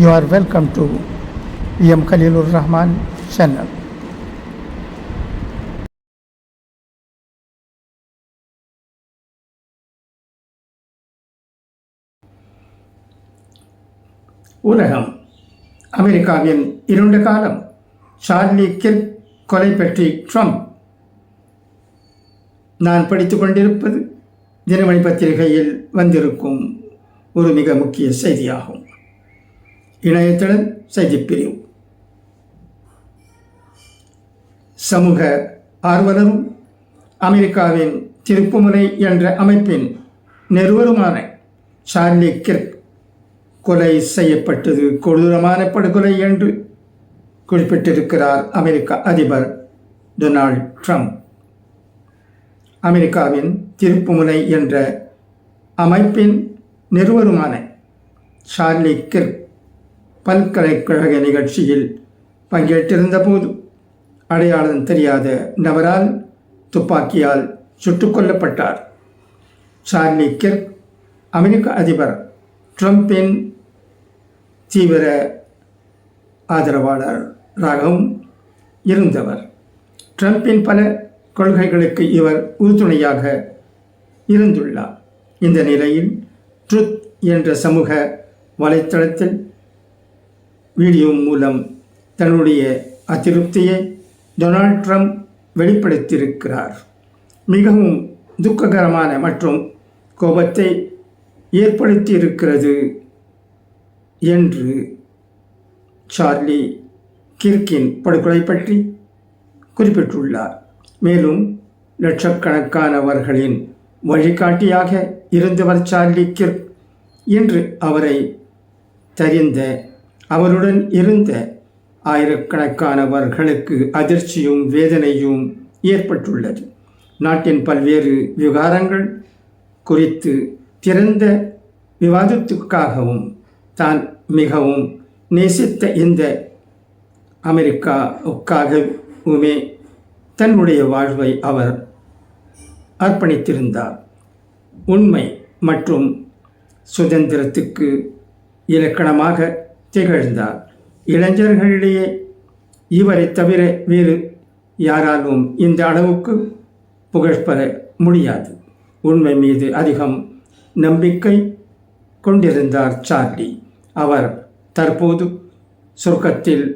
You are welcome to M Khaleelur Rahman channel உலகம் அமெரிக்காவின் இருண்ட காலம் சார்லி கிர்க் கொலை பற்றி ட்ரம்ப். நான் படித்துக் கொண்டிருப்பது தினமணி பத்திரிகையில் வந்திருக்கும் ஒரு மிக முக்கிய செய்தியாகும். இணையதளம் செய்திப்பிரிவு சமூக ஆர்வலரும் அமெரிக்காவின் திருப்புமுனை என்ற அமைப்பின் நிறுவருமான சார்லி கிர்க் கொலை செய்யப்பட்டது கொடூரமான படுகொலை என்று குறிப்பிட்டிருக்கிறார் அமெரிக்க அதிபர் டொனால்ட் ட்ரம்ப். அமெரிக்காவின் திருப்புமுனை என்ற அமைப்பின் நிறுவருமான சார்லி கிர்க் பல்கலைக்கழக நிகழ்ச்சியில் பங்கேற்றிருந்த போது அடையாளம் தெரியாத நபரால் துப்பாக்கியால் சுட்டுக் கொல்லப்பட்டார். சார்லி கிர்க் அமெரிக்க அதிபர் ட்ரம்பின் தீவிர ஆதரவாளராகவும் இருந்தவர். ட்ரம்பின் பல கொள்கைகளுக்கு இவர் உறுதுணையாக இருந்துள்ளார். இந்த நிலையில் ட்ருத் என்ற சமூக வலைத்தளத்தில் வீடியோ மூலம் தன்னுடைய அதிருப்தியை டொனால்ட் ட்ரம்ப் வெளிப்படுத்தியிருக்கிறார். மிகவும் துக்ககரமான மற்றும் கோபத்தை ஏற்படுத்தியிருக்கிறது என்று சார்லி கிர்கின் படுகொலை பற்றி குறிப்பிட்டுள்ளார். மேலும் லட்சக்கணக்கானவர்களின் வழிகாட்டியாக இருந்தவர் சார்லி கிர்க் என்று அவரை தெரிந்த அவருடன் இருந்த ஆயிரக்கணக்கானவர்களுக்கு அதிர்ச்சியும் வேதனையும் ஏற்பட்டுள்ளது. நாட்டின் பல்வேறு விவகாரங்கள் குறித்து திறந்த விவாதத்துக்காகவும் தான் மிகவும் நேசித்த இந்த அமெரிக்காவுக்காகவுமே தன்னுடைய வாழ்வை அவர் அர்ப்பணித்திருந்தார். உண்மை மற்றும் சுதந்திரத்துக்கு இலக்கணமாக திகழ்ந்தார். இளைஞர்களிடையே இவரை தவிர வேறு யாராலும் இந்த அளவுக்கு புகழ்பெற முடியாது. உண்மை மீது அதிகம் நம்பிக்கை கொண்டிருந்தார் சார்லி. அவர் தற்போது சொர்க்கத்தில்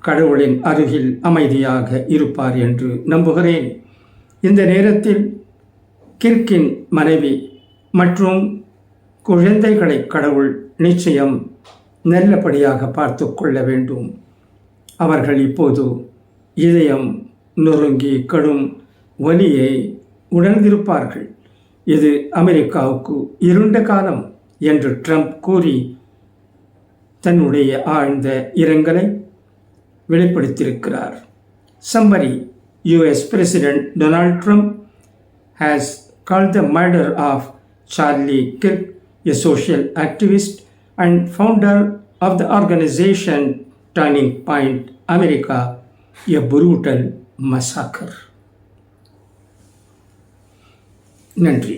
கடவுளின் அருகில் அமைதியாக இருப்பார் என்று நம்புகிறேன். இந்த நேரத்தில் கிர்கின் மனைவி மற்றும் குழந்தைகளை கடவுள் நிச்சயம் நல்லபடியாக பார்த்து கொள்ள வேண்டும். அவர்கள் இப்போது இதயம் நொறுங்கி கடும் வலியை உணர்ந்திருப்பார்கள். இது அமெரிக்காவுக்கு இருண்ட காலம் என்று ட்ரம்ப் கூறி தன்னுடைய ஆழ்ந்த இரங்கலை வெளிப்படுத்தியிருக்கிறார். Summary US president Donald Trump has call the murder of Charlie Kirk a social activist and founder of the organisation Turning Point America a brutal massacre நன்றி